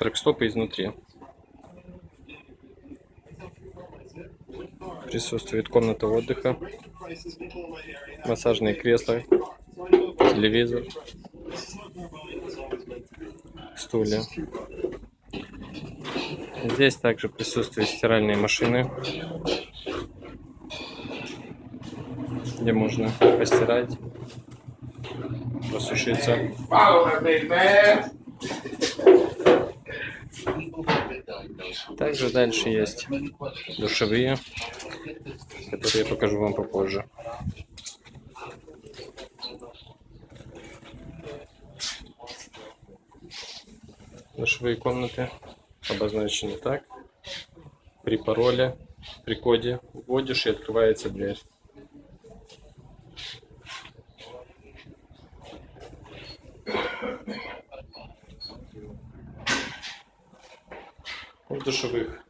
трекстопы изнутри. Присутствует комната отдыха, массажные кресла, телевизор, стулья. Здесь также присутствуют стиральные машины, где можно постирать, посушиться. Также дальше есть душевые, которые я покажу вам попозже. Душевые комнаты обозначены так. При пароле, при коде вводишь и открывается дверь. Душевых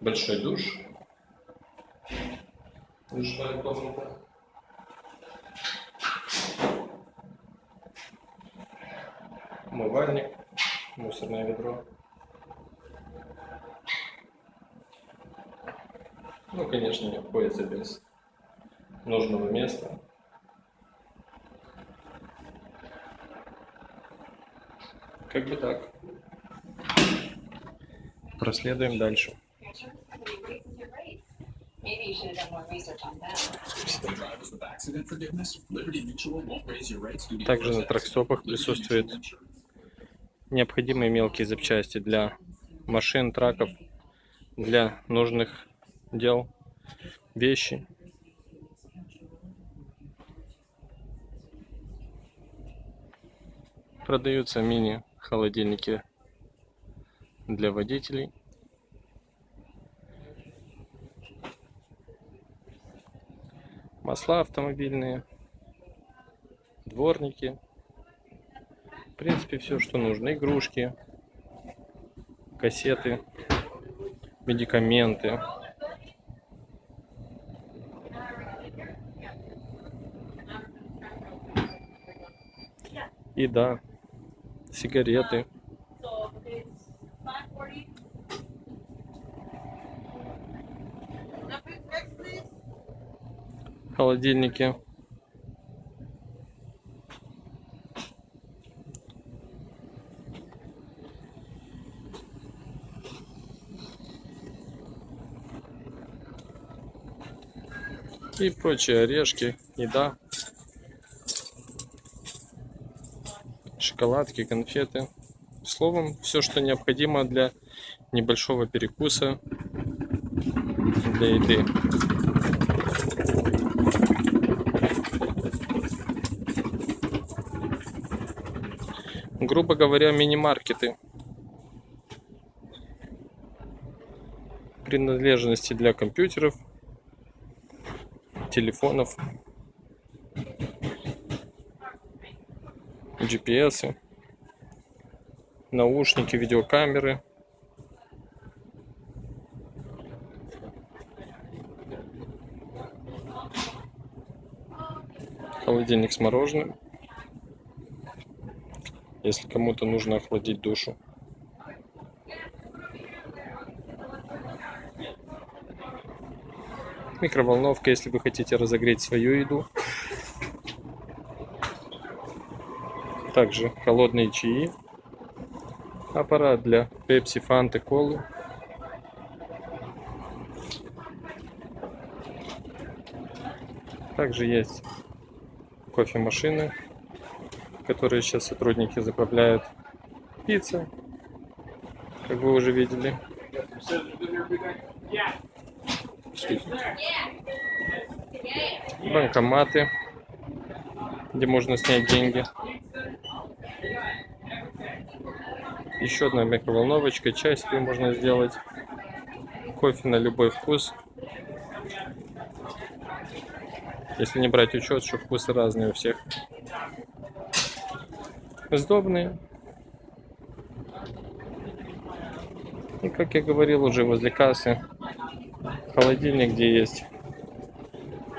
большой душ. Душевая комната. Умывальник, мусорное ведро. Ну, конечно, не обходится без нужного места. Как бы так. Проследуем дальше. Также на тракстопах Insurance. необходимые мелкие запчасти для машин, траков, для нужных дел, вещи. Продаются мини-холодильники для водителей. Масла автомобильные, дворники. В принципе, все, что нужно. Игрушки, кассеты, медикаменты. И да, сигареты. Холодильники. И прочие орешки, еда, шоколадки, конфеты. Словом, все, что необходимо для небольшого перекуса, для еды. Грубо говоря, мини-маркеты. Принадлежности для компьютеров, телефонов, GPS, наушники, видеокамеры. Холодильник с мороженым если кому-то нужно охладить душу. Микроволновка, если вы хотите разогреть свою еду. Также холодные чаи. Аппарат для пепси, фанты, колы. Также есть кофемашины которые сейчас сотрудники заправляют. Пицца, как вы уже видели. Банкоматы, где можно снять деньги. Еще одна микроволновочка, чай себе можно сделать. Кофе на любой вкус. Если не брать учет, что вкусы разные у всех сдобные. И как я говорил уже возле кассы, холодильник, где есть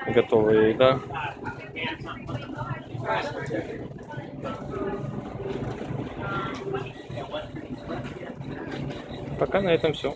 готовая еда. Пока на этом все.